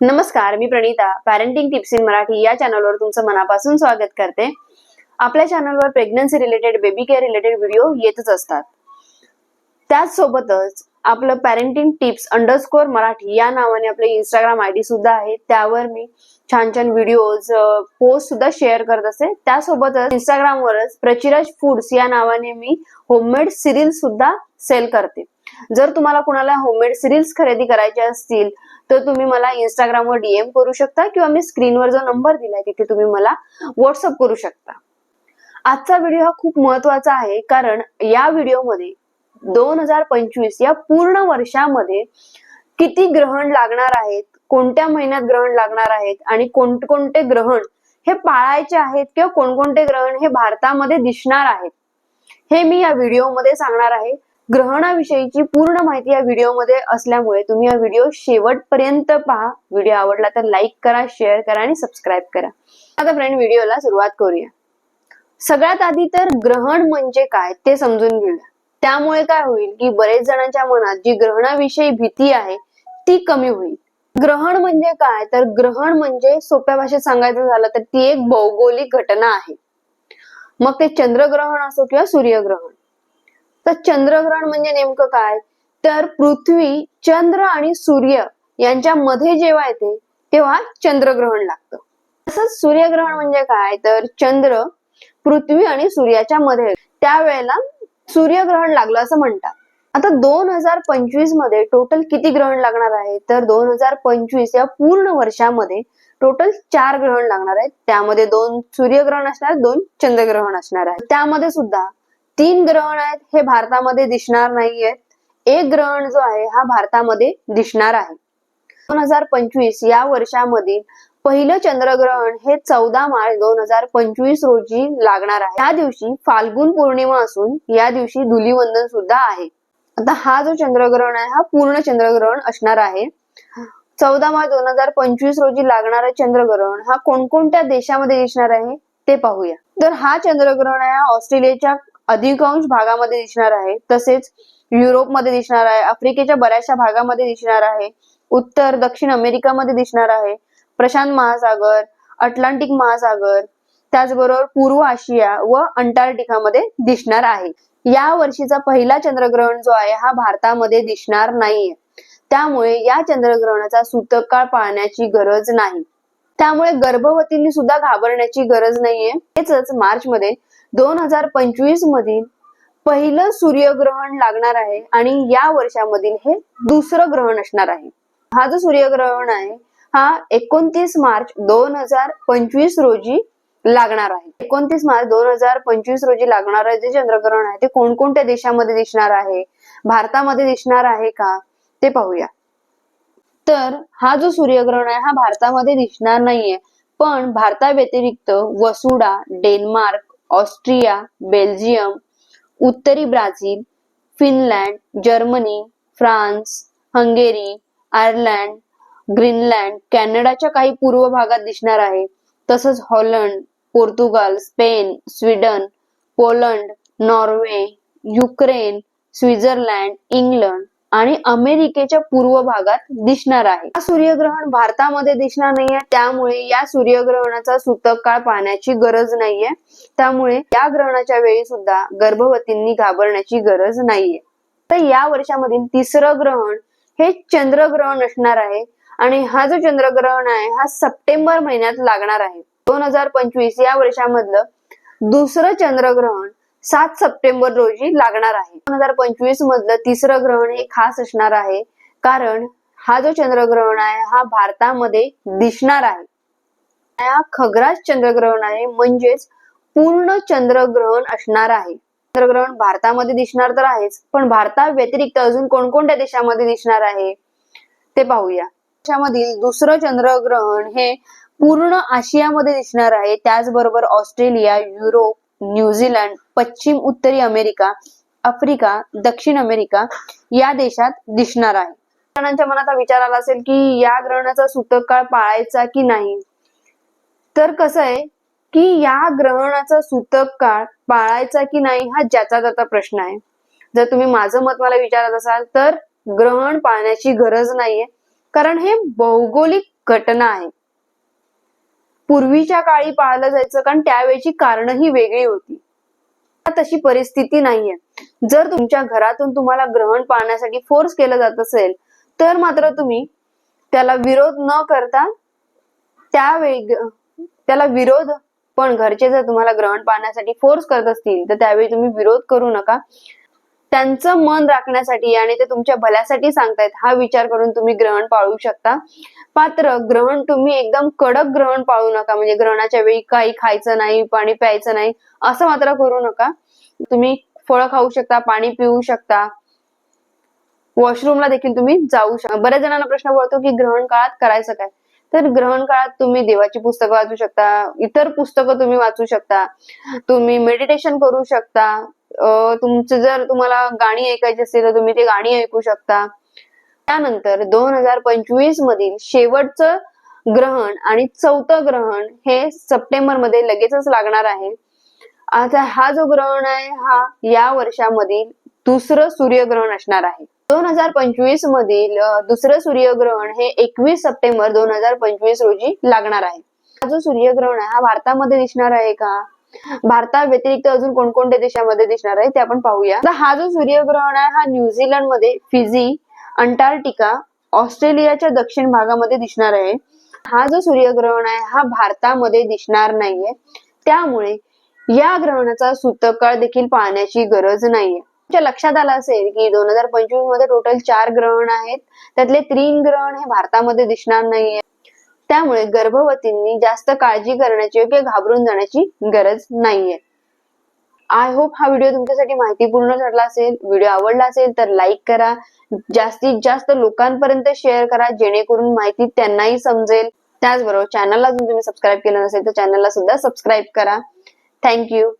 नमस्कार मी Pranita. Parenting tips in Marathi या चॅनलवर तुमचं मनापासून स्वागत करते. आपल्या चॅनलवर pregnancy related baby care related video येतच असतात. त्याचसोबतच आपलं पॅरेंटिंग टिप्स अंडरस्कोर मराठी या नावाने आपले इंस्टाग्राम आय डी सुद्धा आहे. त्यावर मी छान छान व्हिडिओज पोस्ट सुद्धा शेअर करत असते. त्यासोबतच इंस्टाग्रामवरच प्रचिराज फूड्स या नावाने मी होममेड सिरियल सुद्धा सेल करते. जर तुम्हाला कुणाला होममेड सिरिल्स खरेदी करायचे असतील तर तुम्ही मला इंस्टाग्रामवर डीएम करू शकता किंवा मी स्क्रीनवर जो नंबर दिलाय तिथे तुम्ही मला व्हॉट्सअप करू शकता. आजचा व्हिडिओ हा खूप महत्त्वाचा आहे कारण या व्हिडिओमध्ये दोन हजार पंचवीस या पूर्ण वर्षामध्ये किती ग्रहण लागणार आहेत कोणत्या महिन्यात ग्रहण लागणार आहेत आणि कोणकोणते ग्रहण हे पाळायचे आहेत किंवा कोणकोणते ग्रहण हे भारतामध्ये दिसणार आहेत हे मी या व्हिडिओमध्ये सांगणार आहे. ग्रहणाविषयीची पूर्ण माहिती या व्हिडिओमध्ये असल्यामुळे तुम्ही हा व्हिडिओ शेवटपर्यंत पहा. व्हिडिओ आवडला तर लाईक करा शेअर करा आणि सबस्क्राईब करा. आता फ्रेंड व्हिडिओला सुरुवात करूया. सगळ्यात आधी तर ग्रहण म्हणजे काय ते समजून घेऊया. त्यामुळे काय होईल की बरेच जणांच्या मनात जी ग्रहणाविषयी भीती आहे ती कमी होईल. ग्रहण म्हणजे काय? तर ग्रहण म्हणजे सोप्या भाषेत सांगायचं झालं तर ती एक भौगोलिक घटना आहे. मग ते चंद्रग्रहण असो किंवा सूर्यग्रहण. तर चंद्रग्रहण म्हणजे नेमकं काय? तर पृथ्वी चंद्र आणि सूर्य यांच्या मध्ये जेव्हा येते तेव्हा चंद्रग्रहण लागतं. तसंच सूर्यग्रहण म्हणजे काय? तर चंद्र पृथ्वी आणि सूर्याच्या मध्ये त्यावेळेला सूर्यग्रहण लागलं असं म्हणतात. आता दोन हजार पंचवीसमध्ये टोटल किती ग्रहण लागणार आहे? तर दोन हजार पंचवीस या पूर्ण वर्षामध्ये टोटल चार ग्रहण लागणार आहेत. त्यामध्ये दोन सूर्यग्रहण असणार दोन चंद्रग्रहण असणार आहे त्यामध्ये सुद्धा तीन ग्रहण आहेत हे भारतामध्ये दिसणार नाहीयेत एक ग्रहण जो आहे हा भारतामध्ये दिसणार आहे. दोन हजार पंचवीस या वर्षामधील पहिलं चंद्रग्रहण हे चौदा मार्च दोन हजार पंचवीस रोजी लागणार आहे. या दिवशी फाल्गुन पौर्णिमा असून या दिवशी धुलीवंदन सुद्धा आहे. आता हा जो चंद्रग्रहण आहे हा पूर्ण चंद्रग्रहण असणार आहे. चौदा मार्च दोन हजार पंचवीस रोजी लागणारा चंद्रग्रहण हा कोणकोणत्या देशामध्ये दिसणार आहे ते पाहूया. तर हा चंद्रग्रहण आहे ऑस्ट्रेलियाच्या अधिकांश भागामध्ये दिसणार आहे. तसेच युरोपमध्ये दिसणार आहे. आफ्रिकेच्या बऱ्याचशा भागामध्ये दिसणार आहे. उत्तर दक्षिण अमेरिकामध्ये दिसणार आहे. प्रशांत महासागर अटलांटिक महासागर त्याचबरोबर पूर्व आशिया व अंटार्क्टिकामध्ये दिसणार आहे. या वर्षीचा पहिला चंद्रग्रहण जो आहे हा भारतामध्ये दिसणार नाहीये. त्यामुळे या चंद्रग्रहणाचा सूतक काळ पाळण्याची गरज नाही. त्यामुळे गर्भवतींनी सुद्धा घाबरण्याची गरज नाहीये. हेच मार्च मध्ये दोन हजार पंचवीस मधील पहिलं सूर्यग्रहण लागणार आहे आणि या वर्षामधील हे दुसरं ग्रहण असणार आहे. हा जो सूर्यग्रहण आहे हा एकोणतीस मार्च दोन हजार पंचवीस रोजी लागणार आहे. एकोणतीस मार्च दोन हजार पंचवीस रोजी लागणार जे चंद्रग्रहण आहे ते कोणकोणत्या देशामध्ये दिसणार आहे? भारतामध्ये दिसणार आहे का? ते पाहूया. तर हा जो सूर्यग्रहण आहे हा भारतामध्ये दिसणार नाहीये. पण भारताव्यतिरिक्त वसुडा डेन्मार्क ऑस्ट्रिया बेल्जियम उत्तरी Brazil Finland Germany France Hungary Ireland Greenland कॅनडाच्या काही पूर्व भागात दिसणार आहे. तसंच Holland Portugal Spain Sweden Poland Norway Ukraine Switzerland England. आणि अमेरिकेच्या पूर्व भागात दिसणार आहे. हा सूर्यग्रहण भारतामध्ये दिसणार नाहीये. त्यामुळे या सूर्यग्रहणाचा सूतक काळ पाहण्याची गरज नाहीये. त्यामुळे या ग्रहणाच्या वेळी सुद्धा गर्भवतींनी घाबरण्याची गरज नाहीये. तर या वर्षामधील तिसरं ग्रहण हे चंद्रग्रहण असणार आहे. आणि हा जो चंद्रग्रहण आहे हा सप्टेंबर महिन्यात लागणार आहे. दोन हजार पंचवीस या वर्षामधलं दुसरं चंद्रग्रहण सात सप्टेंबर रोजी लागणार आहे. दोन हजार पंचवीस मधलं तिसरं ग्रहण हे खास असणार आहे. कारण हा जो चंद्रग्रहण आहे हा भारतामध्ये दिसणार आहे. हा खग्रास चंद्रग्रहण आहे म्हणजेच पूर्ण चंद्रग्रहण असणार आहे. चंद्रग्रहण भारतामध्ये दिसणार तर आहेच पण भारता व्यतिरिक्त अजून कोणकोणत्या देशामध्ये दिसणार आहे ते पाहूया. देशामधील दुसरं चंद्रग्रहण हे पूर्ण आशियामध्ये दिसणार आहे त्याचबरोबर ऑस्ट्रेलिया युरोप न्यूझीलंड पश्चिम उत्तरी अमेरिका आफ्रिका दक्षिण अमेरिका या देशात दिसणार आहे. जणांच्या मनात विचार आला असेल की या ग्रहणाचा सूतक काळ पाळायचा की नाही? तर कसं आहे की या ग्रहणाचा सूतक काळ पाळायचा की नाही हा ज्याचा त्याचा प्रश्न आहे. जर तुम्ही माझं मत मला विचारत असाल तर ग्रहण पाळण्याची गरज नाहीये. कारण हे भौगोलिक घटना आहे. पूर्वीच्या काळी पाळलं जायचं कारण त्यावेळेची कारण ही वेगळी होती. तशी परिस्थिती नाहीये. जर तुमच्या घरातून तुम्हाला ग्रहण पाळण्यासाठी फोर्स केलं जात असेल तर मात्र तुम्ही त्याला विरोध न करता त्यावेळी त्याला विरोध पण घरचे जर तुम्हाला ग्रहण पाळण्यासाठी फोर्स करत असतील तर त्यावेळी तुम्ही विरोध करू नका. त्यांचं मन राखण्यासाठी आणि ते तुमच्या भल्यासाठी सांगतायत हा विचार करून तुम्ही ग्रहण पाळू शकता. मात्र ग्रहण तुम्ही एकदम कडक ग्रहण पाळू नका. म्हणजे ग्रहणाच्या वेळी काही खायचं नाही पाणी प्यायचं नाही असं मात्र करू नका. तुम्ही फळं खाऊ शकता पाणी पिऊ शकता. वॉशरूमला देखील तुम्ही जाऊ शकता बऱ्याच जणांना प्रश्न पडतो की ग्रहण काळात करायचं काय? तर ग्रहण काळात तुम्ही देवाची पुस्तकं वाचू शकता इतर पुस्तकं तुम्ही वाचू शकता. तुम्ही मेडिटेशन करू शकता. तुमचं जर तुम्हाला गाणी ऐकायची असेल तर तुम्ही ते गाणी ऐकू शकता. त्यानंतर दोन हजार पंचवीस मधील शेवटचं ग्रहण आणि चौथं ग्रहण हे सप्टेंबरमध्ये लगेचच लागणार आहे. आता हा जो ग्रहण आहे हा या वर्षामधील दुसरं सूर्यग्रहण असणार आहे. दोन हजार पंचवीस मधील दुसरं सूर्यग्रहण हे एकवीस सप्टेंबर दोन हजार पंचवीस रोजी लागणार आहे. हा जो सूर्यग्रहण आहे हा भारतामध्ये दिसणार आहे का? भारताव्यतिरिक्त अजून कोणकोणत्या देशामध्ये दिसणार आहे ते आपण पाहूया. आता हा जो सूर्यग्रहण आहे हा न्यूझीलंडमध्ये फिजी अंटार्क्टिका ऑस्ट्रेलियाच्या दक्षिण भागामध्ये दिसणार आहे. हा जो सूर्यग्रहण आहे हा भारतामध्ये दिसणार नाहीये. त्यामुळे या ग्रहणाचा सूतकाळ देखील पाहण्याची गरज नाहीये. तुमच्या लक्षात आलं असेल की दोन हजार पंचवीसमध्ये टोटल चार ग्रहण आहेत. त्यातले तीन ग्रहण हे भारतामध्ये दिसणार नाहीये. त्यामुळे गर्भवतींनी जास्त काळजी करण्याची किंवा घाबरून जाण्याची गरज नाहीये. आय होप हा व्हिडिओ तुमच्यासाठी माहितीपूर्ण ठरला असेल. व्हिडिओ आवडला असेल तर लाईक करा. जास्तीत जास्त लोकांपर्यंत शेअर करा. जेणेकरून माहिती त्यांनाही समजेल. त्याचबरोबर चॅनलला जर तुम्ही सबस्क्राईब केलं नसेल तर चॅनलला सुद्धा सबस्क्राईब करा. थँक्यू